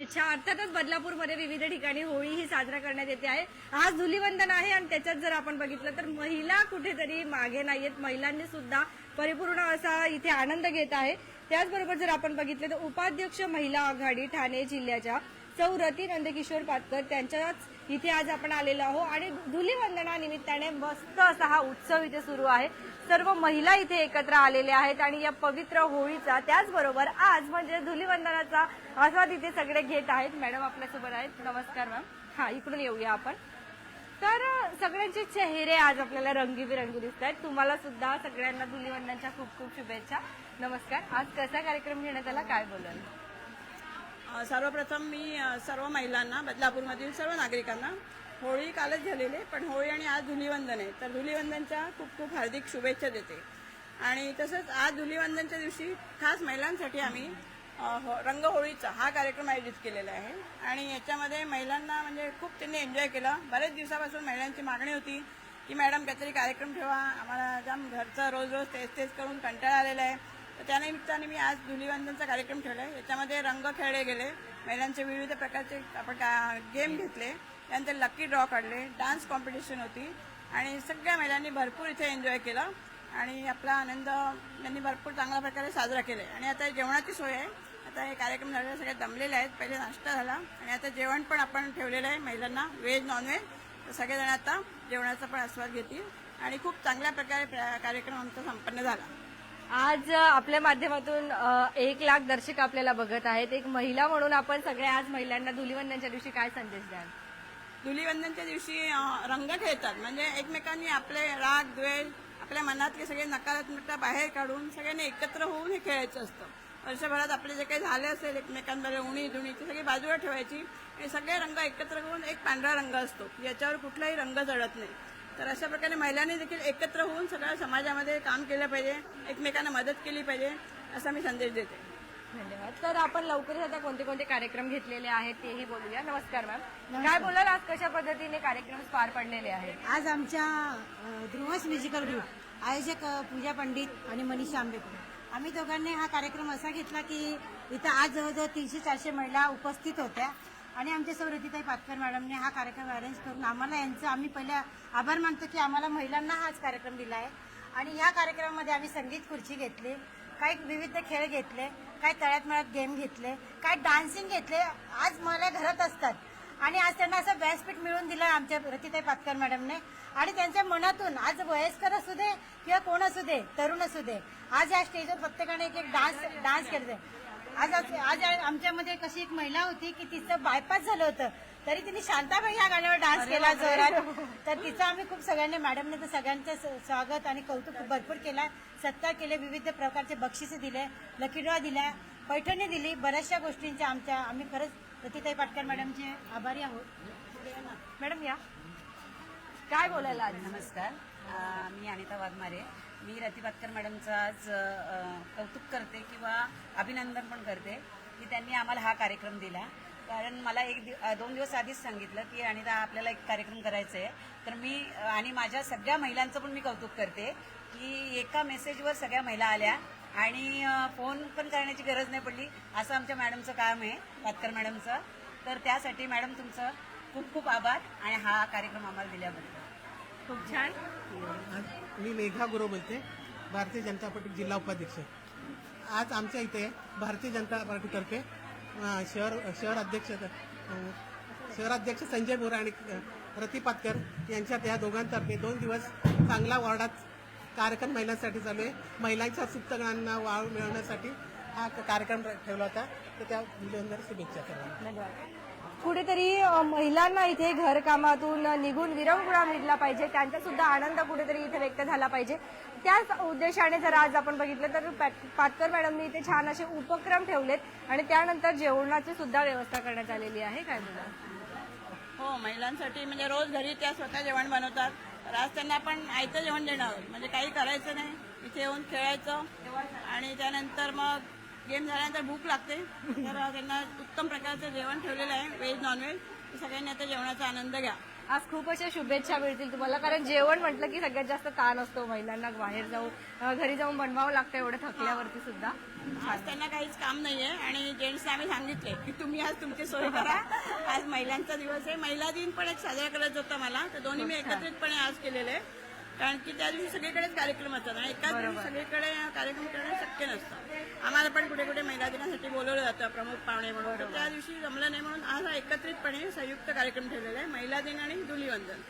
अच्छा अर्थातच बदलापूरमध्ये विविध ठिकाणी होळी ही साजरा करण्यात येते आहे. आज धुलीवंदन आहे आणि त्याच्यात जर आपण बघितलं तर महिला कुठेतरी मागे नाहीयेत. महिलांनी सुद्धा परिपूर्ण असा इथे आनंद घेत आहे. त्याचबरोबर जर आपण बघितलं तर उपाध्यक्ष महिला आघाडी ठाणे जिल्ह्याच्या सौ रती नंदकिशोर पातकर त्यांच्याच इथे आज आपण आलेलो आहो आणि धुलीवंदनानिमित्ताने मस्त असा हा उत्सव इथे सुरू आहे. सर्व महिला इथे एकत्र आलेल्या आहेत आणि या पवित्र होळीचा त्याचबरोबर आज म्हणजे धुलीवंदनाचा आस्वाद इथे सगळे घेत आहेत. मॅडम आपल्यासोबत आहेत. नमस्कार मॅम. हा इकडून येऊया आपण. तर सगळ्यांचे चेहरे आज आपल्याला रंगीबिरंगी दिसत आहेत. तुम्हाला सुद्धा सगळ्यांना धुलीवंदनाच्या खूप खूप शुभेच्छा. नमस्कार. आज कसा कार्यक्रम घेण्यात आला? काय बोलाल? सर्वप्रथम मी सर्व महिलांना बदलापूरमधील सर्व नागरिकांना होळी कालच झालेली आहे, पण होळी आणि आज धुलीवंदन आहे. तर धुलीवंदनच्या खूप खूप हार्दिक शुभेच्छा देते. आणि तसंच आज धुलीवंदनच्या दिवशी खास महिलांसाठी आम्ही हो, रंगहोळीचा हा कार्यक्रम आयोजित केलेला आहे. आणि याच्यामध्ये महिलांना म्हणजे खूप त्यांनी एन्जॉय केला. बरेच दिवसापासून महिलांची मागणी होती की मॅडम काहीतरी कार्यक्रम ठेवा. आम्हाला जाम घरचं रोज रोज तेच तेच करून कंटाळा आलेला आहे. तर त्यानिमित्ताने मी आज धुलीवंदनचा कार्यक्रम ठेवला आहे याच्यामध्ये रंग खेळले गेले. महिलांचे विविध प्रकारचे आपण का गेम घेतले. त्यानंतर लकी ड्रॉ काढले. डान्स कॉम्पिटिशन होती. आणि सगळ्या महिलांनी भरपूर इथे एन्जॉय केला. आणि आपला आनंद त्यांनी भरपूर चांगल्या प्रकारे साजरा केला. आणि आता जेवणाची सोय आहे. आता हे कार्यक्रम झालेले सगळे दमलेले आहेत. पहिले नाश्ता झाला. आणि आता जेवण पण आपण ठेवलेलं आहे महिलांना. व्हेज नॉनव्हेज तर सगळेजण आता जेवणाचा पण आस्वाद घेतील. आणि खूप चांगल्या प्रकारे प्र- कार्यक्रम आमचा संपन्न झाला. आज आपल्या माध्यमातून एक लाख दर्शक आपल्याला बघत आहेत. एक महिला म्हणून आपण सगळ्या आज महिलांना धुलीवंदनच्या दिवशी काय संदेश द्याल? धुलीवंदनच्या दिवशी रंग खेळतात. म्हणजे एकमेकांनी आपले राग द्वेष आपल्या मनातले सगळे नकारात्मकता बाहेर काढून सगळ्यांनी एकत्र होऊन हे खेळायचं असतं. वर्षभरात आपले जे काही झाले असेल एकमेकांमध्ये उणी धुणी ती सगळी बाजूला ठेवायची. आणि सगळे रंग एकत्र करून एक पांढरा रंग असतो. याच्यावर कुठलाही रंग जळत नाही. तर अशा प्रकारे महिलांनी देखील एकत्र होऊन सगळ्या समाजामध्ये काम केलं पाहिजे एकमेकांना मदत केली पाहिजे असा मी संदेश देते. धन्यवाद. तर आपण लवकरच आता कोणते कोणते कार्यक्रम घेतलेले आहेत तेही बोलूया. नमस्कार मॅम काय बोलाल आज कशा पद्धतीने कार्यक्रम पार पडलेले आहेत? आज आमच्या ध्रुवस म्युझिकल ग्रुप आयोजक पूजा पंडित आणि मनीषा आंबेकर आम्ही दोघांनी हा कार्यक्रम असा घेतला की इथं आज जवळजवळ तीनशे चारशे महिला उपस्थित होत्या. आणि आमच्या सौरतीताई पाटकर मॅडमने हा कार्यक्रम अरेंज करून आम्हाला यांचं आम्ही पहिल्या आभार मानतो की आम्हाला महिलांना हाच कार्यक्रम दिला आहे आणि ह्या कार्यक्रमामध्ये आम्ही संगीत खुर्ची घेतली. काही विविध खेळ घेतले काही तळ्यात मळ्यात गेम घेतले काही डान्सिंग घेतले आज मला घरात असतात. आणि आज त्यांना असं व्यासपीठ मिळून दिलं आमच्या रतिताई पातकर मॅडमने. आणि त्यांच्या मनातून आज वयस्कर असू दे किंवा कोण असू दे तरुण असू दे आज या स्टेजवर प्रत्येकाने एक एक डान्स डान्स केले. आज आज आमच्यामध्ये कशी एक महिला होती की तिचं बायपास झालं होतं. तरी तिने शांताबाई या गाण्यावर डान्स केला जोरात. तर तिचं आम्ही खूप सगळ्यांनी मॅडमने तर सगळ्यांचं स्वागत आणि कौतुक भरपूर केला. सत्कार केले विविध प्रकारचे बक्षिसे दिले लकीड्रॉ दिल्या पैठणी दिली बऱ्याचशा गोष्टींच्या आमच्या आम्ही खरंच रतिताई पाटकर मॅडमचे आभारी आहोत. मॅडम या. काय बोलायला आज? नमस्कार. मी अनिता वाघमारे. मी रती पातकर मॅडमचं आज कौतुक करते किंवा अभिनंदन पण करते की त्यांनी आम्हाला हा कार्यक्रम दिला. कारण मला एक दि दोन दिवस आधीच सांगितलं की अनिता आपल्याला एक कार्यक्रम करायचा आहे तर मी आणि माझ्या सगळ्या महिलांचं पण मी कौतुक करते की एका मेसेजवर सगळ्या महिला आल्या आणि फोन पण करण्याची गरज नाही पडली. असं आमच्या मॅडमचं काम आहे पातकर मॅडमचं. तर त्यासाठी मॅडम तुमचं खूप खूप आभार आणि हा कार्यक्रम आम्हाला दिल्याबद्दल. खूप छान. मी मेघा गुरु बोलते भारतीय जनता पार्टी जिल्हा उपाध्यक्ष. आज आमच्या इथे भारतीय जनता पार्टीतर्फे शहर शहर अध्यक्ष शहराध्यक्ष संजय बोरा आणि रती पातकर यांच्यात या दोघांतर्फे दोन दिवस चांगला वॉर्डात कार्यक्रम महिलांसाठी चालू आहे. महिलांच्या सुप्तगणांना वाव मिळवण्यासाठी हा कार्यक्रम ठेवला होता. तर त्या दिल्यानंतर शुभेच्छा करा धन्यवाद. कुठेतरी महिलांना इथे घरकामातून निघून विरंगुळा मिळला पाहिजे. त्यांचा सुद्धा आनंद कुठेतरी इथे व्यक्त झाला पाहिजे. त्याच उद्देशाने जर आज आपण बघितलं तर पॅट- पाटकर मॅडमनी इथे छान असे उपक्रम ठेवलेत आणि त्यानंतर जेवणाची सुद्धा व्यवस्था करण्यात आलेली आहे. काय बोला हो महिलांसाठी म्हणजे रोज घरी त्या स्वतः जेवण बनवतात. तर आज त्यांना आपण आयतं जेवण देणार आहोत. म्हणजे काही करायचं नाही. इथे येऊन खेळायचं. आणि त्यानंतर मग गेम झाल्यानंतर भूक लागते. तर त्यांना उत्तम प्रकारचं जेवण ठेवलेलं आहे व्हेज नॉनव्हेज. सगळ्यांनी आता जेवणाचा आनंद घ्या. आज खूप अशा शुभेच्छा मिळतील तुम्हाला कारण जेवण म्हटलं की सगळ्यात जास्त ताण असतो महिलांना बाहेर जाऊन घरी जाऊन बनवावं लागतं एवढं थकल्यावरती सुद्धा. आज त्यांना काहीच काम नाहीये आणि जेंट्सना आम्ही सांगितले की तुम्ही आज तुमची सोय करा. आज महिलांचा दिवस आहे. महिला दिन पण एक साजरा करायचा होता मला तर दोन्ही मी एकत्रितपणे आज केलेले आहे. कारण की त्या दिवशी सगळीकडेच कार्यक्रम असतात आणि एकाच दिवशी सगळीकडे कार्यक्रम करणं शक्य नसतं. आम्हाला पण कुठे कुठे महिला दिनासाठी बोलवलं जातं प्रमुख पाहुणे म्हणून. तर त्या दिवशी जमलं नाही म्हणून आज हा एकत्रितपणे संयुक्त कार्यक्रम ठेवलेला आहे महिला दिन आणि धुलीवंदन.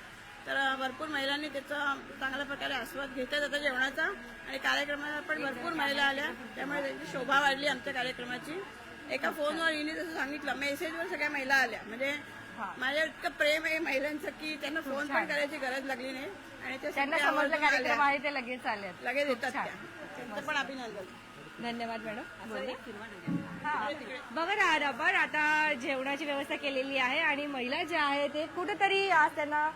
तर भरपूर महिलांनी त्याचा चांगल्या प्रकारे आस्वाद घेतात आता जेवणाचा आणि कार्यक्रमाला पण भरपूर महिला आल्या. त्यामुळे त्यांची शोभा वाढली आमच्या कार्यक्रमाची. एका फोनवर हिने जसं सांगितलं मेसेजवर सगळ्या महिला आल्या. म्हणजे माझ्या इतकं प्रेम आहे महिलांचं की त्यांना फोन पण करायची गरज लागली नाही. आणि ते त्यांना समजलं आवर्जून कार्यक्रम आल्या. आहे ते लगेच आले लगेच येतात त्या. त्यांचं पण अभिनंदन धन्यवाद मॅडम. बोला. हा. बघा ना आपण आता जेवणाची व्यवस्था केलेली आहे आणि महिला ज्या आहेत ते कुठेतरी आज त्यांना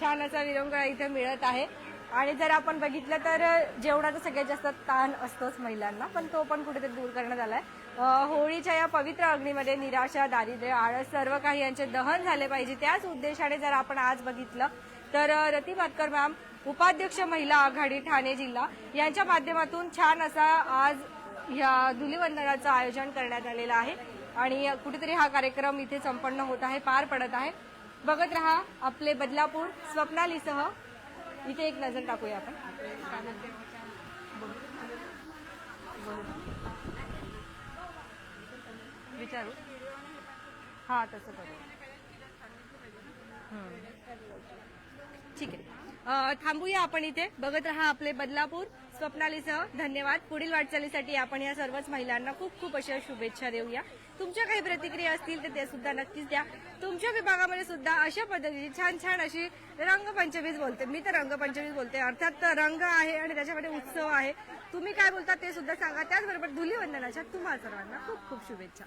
छान असा विरंगुळा इथे मिळत आहे. आणि जर आपण बघितलं तर जेवणाचा सगळ्यात जास्त ताण असतोच महिलांना पण तो पण कुठेतरी दूर करण्यात आलाय. अं, होळीच्या या पवित्र अग्नीमध्ये निराशा दारिद्र्य आळस सर्व काही यांचे दहन झाले पाहिजे. त्याच उद्देशाने जर आपण आज बघितलं तर रती भातकर मॅम उपाध्यक्ष महिला आघाडी ठाणे जिल्हा यांच्या माध्यमातून छान असा आज या धुलीवंदनाचं आयोजन करण्यात आलेलं आहे. आणि कुठेतरी हा कार्यक्रम इथे संपन्न होत आहे पार पडत आहे. बघत रहा आपले बदलापूर स्वप्नालीसह. इथे एक नजर टाकूया आपण. विचारू? हा तसं करू ठीक आहे. थांबूया आपण इथे. बघत राहा आपले बदलापूर स्वप्नालीसह. धन्यवाद. पुढील वाटचालीसाठी आपण या सर्वच महिलांना खूप खूप अशा शुभेच्छा देऊया. तुमच्या काही प्रतिक्रिया असतील तर ते सुद्धा नक्कीच द्या. तुमच्या विभागामध्ये सुद्धा अशा पद्धतीची छान छान अशी रंगपंचमीच बोलते. मी तर रंगपंचमीच बोलते. अर्थात तर रंग आहे आणि त्याच्यामध्ये उत्सव आहे. तुम्ही काय बोलता ते सुद्धा सांगा. त्याचबरोबर धुलीवंदनाच्या तुम्हाला सर्वांना खूप खूप शुभेच्छा.